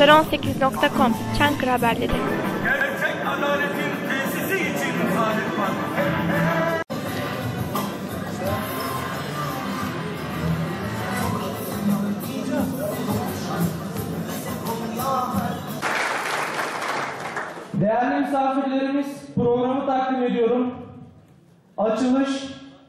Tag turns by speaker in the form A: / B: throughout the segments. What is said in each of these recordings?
A: haber18.com Çankırı haberleri.
B: Gerçek adaletin tesisi için Saadet Partisi.
C: Değerli misafirlerimiz programı takdim ediyorum. Açılış,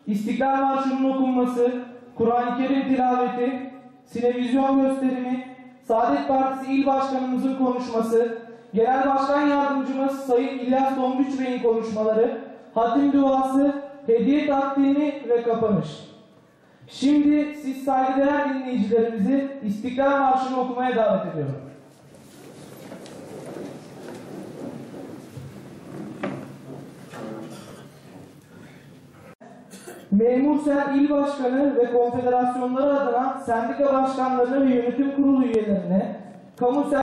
C: İstiklal Marşı'nın okunması, Kur'an-ı Kerim tilaveti, sinevizyon gösterimi, Saadet Partisi İl Başkanımızın konuşması, Genel Başkan Yardımcımız Sayın İlyas Donguç Bey'in konuşmaları, hatim duası, hediye takdimi ve kapanış. Şimdi siz saygıdeğer dinleyicilerimizi İstiklal Marşı'nı okumaya davet ediyorum. Memursen İl Başkanı ve konfederasyonları adına sendika başkanlarına ve yönetim kurulu üyelerine, kamu sen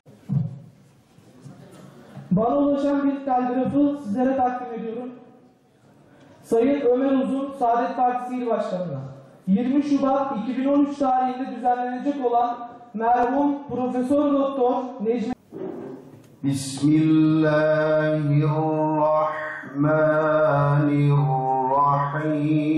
C: bana ulaşan bir telgrafı sizlere takdim ediyorum. Sayın Ömer Uzun, Saadet Partisi İl Başkanı'na 20 Şubat 2013 tarihinde düzenlenecek olan merhum Profesör Doktor Necmi
D: Bismillahirrahmanirrahim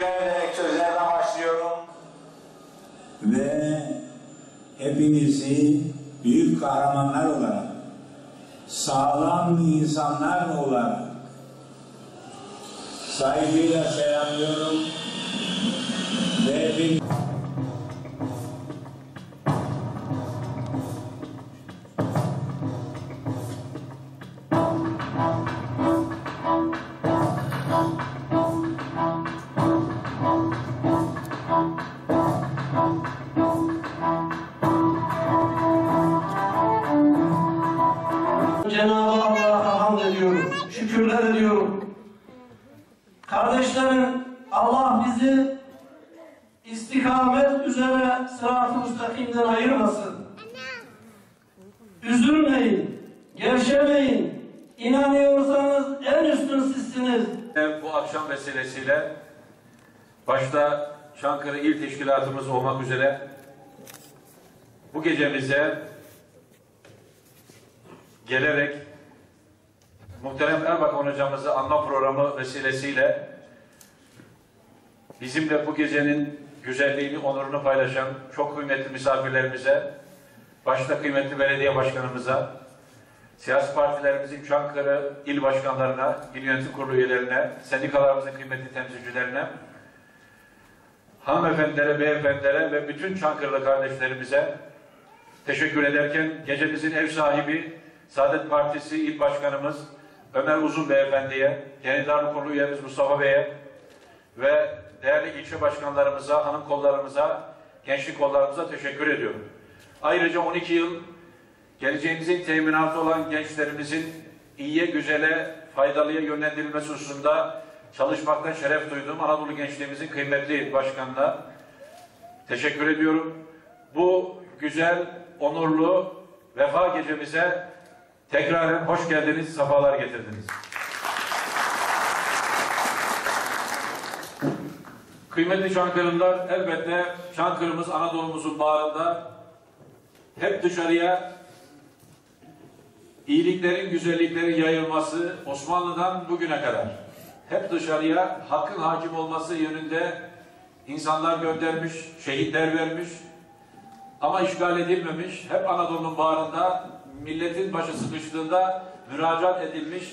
E: Vererek sözlerden başlıyorum.
F: ve hepinizi büyük kahramanlar olarak, sağlam insanlar olarak saygıyla selamlıyorum
G: Allah bizi istikamet üzere sırat-ı müstakimden ayırmasın. Üzülmeyin, gevşemeyin. İnanıyorsanız en üstün sizsiniz.
H: Bu akşam vesilesiyle başta Çankırı İl Teşkilatımız olmak üzere bu gecemize gelerek muhterem Erbakan hocamızı anma programı vesilesiyle bizimle bu gecenin güzelliğini, onurunu paylaşan çok kıymetli misafirlerimize, başta kıymetli belediye başkanımıza, siyasi partilerimizin Çankırı il başkanlarına, il yönetim kurulu üyelerine, sendikalarımızın kıymetli temsilcilerine, hanımefendilere, beyefendilere ve bütün Çankırılı kardeşlerimize teşekkür ederken gecemizin ev sahibi Saadet Partisi İl Başkanımız Ömer Uzun Beyefendi'ye, Genel Kurulu üyemiz Mustafa Bey'e ve değerli ilçe başkanlarımıza, hanım kollarımıza, gençlik kollarımıza teşekkür ediyorum. Ayrıca 12 yıl geleceğimizin teminatı olan gençlerimizin iyiye, güzele, faydalıya yönlendirilmesi hususunda çalışmaktan şeref duyduğum Anadolu gençliğimizin kıymetli başkanına teşekkür ediyorum. Bu güzel, onurlu vefa gecemize tekrar hoş geldiniz, sefalar getirdiniz. Kıymetli Çankırılılar, elbette Çankırımız Anadolu'muzun bağrında hep dışarıya iyiliklerin, güzelliklerin yayılması Osmanlı'dan bugüne kadar hep dışarıya hakkın hakim olması yönünde insanlar göndermiş, şehitler vermiş ama işgal edilmemiş. Hep Anadolu'nun bağrında milletin başı sıkıştığında müracaat edilmiş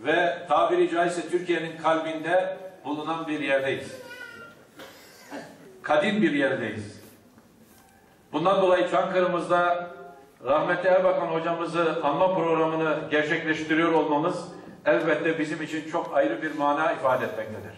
H: ve tabiri caizse Türkiye'nin kalbinde bulunan bir yerdeyiz. Kadim bir yerdeyiz. Bundan dolayı Çankırı'mızda rahmetli Erbakan hocamızı anma programını gerçekleştiriyor olmamız elbette bizim için çok ayrı bir mana ifade etmektedir.